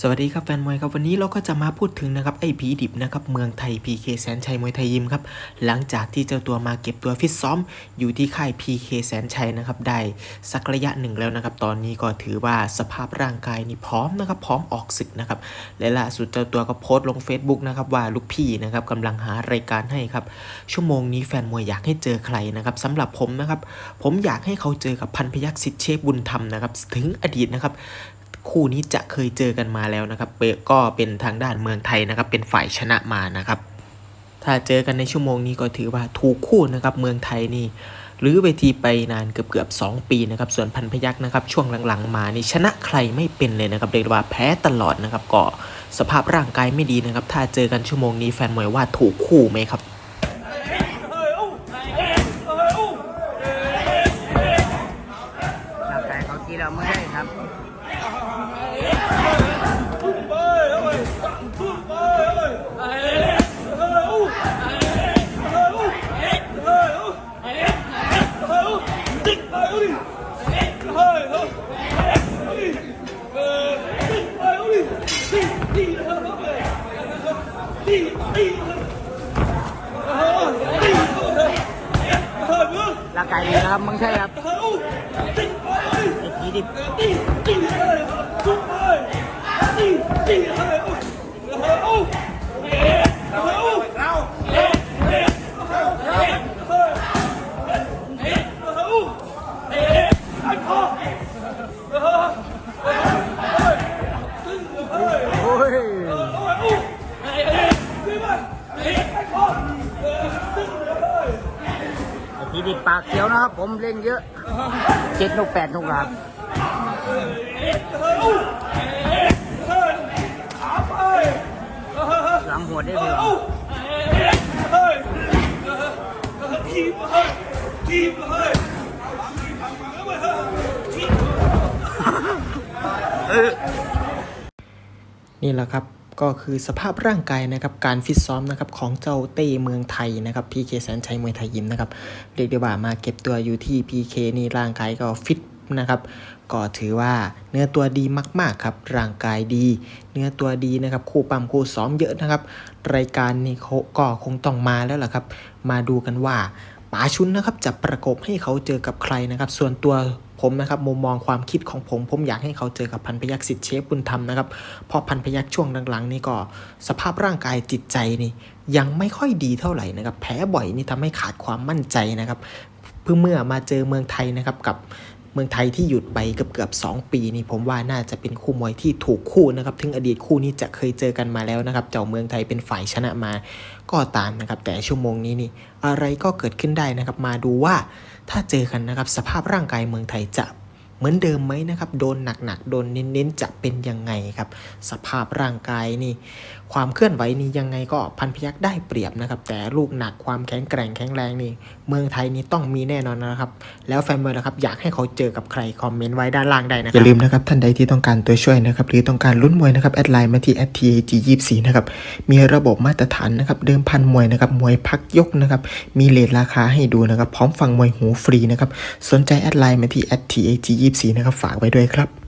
สวัสดีครับแฟนมวยครับวันนี้เราก็จะมาพูดถึงนะครับไอ้ผีดิบนะครับเมืองไทย PK แสนชัยมวยไทยยิมครับหลังจากที่เจ้าตัวมาเก็บตัวฟิตซ้อมอยู่ที่ค่าย PK แสนชัยนะครับได้สักระยะหนึ่งแล้วนะครับตอนนี้ก็ถือว่าสภาพร่างกายนี่พร้อมนะครับพร้อมออกศึกนะครับและล่าสุดเจ้าตัวก็โพสต์ลง Facebook นะครับว่าลูกพี่นะครับกำลังหารายการให้ครับชั่วโมงนี้แฟนมวยอยากให้เจอใครนะครับสำหรับผมนะครับผมอยากให้เขาเจอกับพันพยักษ์สิทธิ์เชฟบุญธรรมนะครับถึงอดีตนะครับ คู่นี้จะเคยเจอกันมาแล้วนะครับเก็เป็นทางด้านเมืองไทยนะครับ เป็นฝ่ายชนะมานะครับ ถ้าเจอกันในชั่วโมงนี้ก็ถือว่าถูกคู่นะครับ เมืองไทยนี่หรือเวทีไปนานเกือบเกือบๆ2ปีนะครับ ส่วนพันพยักษ์นะครับ ช่วงหลังๆ มานี่ชนะใครไม่เป็นเลยนะครับเรียกว่าแพ้ตลอดนะครับก็สภาพร่างกายไม่ดีนะครับ ถ้าเจอกันชั่วโมงนี้แฟนมวยว่าถูกคู่ไหมครับร่างกายเขาทีเราไม่ได้ครับ ร่างกายดีนะครับมึงใช่ครับไอ้ผีดิบ โอ้ย ไอ้ผีดิบปากเขียวนะครับ ผมเล่นเยอะเจ็ดลูกแปดลูกครับหลังหัวได้เลยนี่แหละครับ ก็คือสภาพร่างกายนะครับการฟิตซ้อมนะครับของเจ้าเต้เมืองไทยนะครับพีเคแสนชัยมวยไทยยิมนะครับเรียกได้ว่ามาเก็บตัวอยู่ที่ PK นี่ร่างกายก็ฟิตนะครับก็ถือว่าเนื้อตัวดีมาก ๆ ครับ ร่างกายดี เนื้อตัวดีนะครับ คู่ปั๊มคู่ซ้อมเยอะนะครับ รายการนี้เขาก็คงต้องมาแล้วล่ะครับ มาดูกันว่าป๋าชุนนะครับจะประกบให้เขาเจอกับใครนะครับ ส่วนตัว ผมนะครับมุมมองความคิดของผม ผมอยากให้เขาเจอกับพันพยักษ์สิทธิ์เชฟบุญธรรมนะครับเพราะพันพยักษ์ช่วงหลังๆนี่ก็ สภาพร่างกายจิตใจนี่ยังไม่ค่อยดีเท่าไหร่นะครับแพ้บ่อยนี่ทำให้ขาดความมั่นใจนะครับเพื่อเมื่อมาเจอเมืองไทยนะครับกับ เมืองไทยที่หยุดไปเกือบเกือบสปีนี่ผมว่าน่าจะเป็นคู่มวยที่ถูกคู่นะครับถึงอดีตคู่นี้จะเคยเจอกันมาแล้วนะครับ เจ้าเมืองไทยเป็นฝ่ายชนะมาก็ตามนะครับ แต่ชั่วโมงนี้นี่อะไรก็เกิดขึ้นได้นะครับ มาดูว่าถ้าเจอกันนะครับ สภาพร่างกายเมืองไทยจะ เหมือนเดิมไหมนะครับ โดนหนักๆ โดนเน้นๆ จะเป็นยังไงครับ สภาพร่างกายนี่ ความเคลื่อนไหวนี่ยังไงก็พันพยักได้เปรียบนะครับ แต่ลูกหนักความแข็งแกร่งแข็งแรงนี่ เมืองไทยนี่ต้องมีแน่นอนนะครับ แล้วแฟนบอลนะครับ อยากให้เขาเจอกับใครคอมเมนต์ไว้ด้านล่างได้นะครับ อย่าลืมนะครับ ท่านใดที่ต้องการตัวช่วยนะครับ หรือต้องการลุ้นมวยนะครับ แอดไลน์มาที่ @tag24 นะครับ มีระบบมาตรฐานนะครับ เดิมพันมวยนะครับ มวยพักยกนะครับ มีเลทราคาให้ดูนะครับ พร้อมฟังมวยหูฟรีนะครับ สนใจแอดไลน์มาที่ @tag24 นะครับ ฝากไว้ด้วยครับ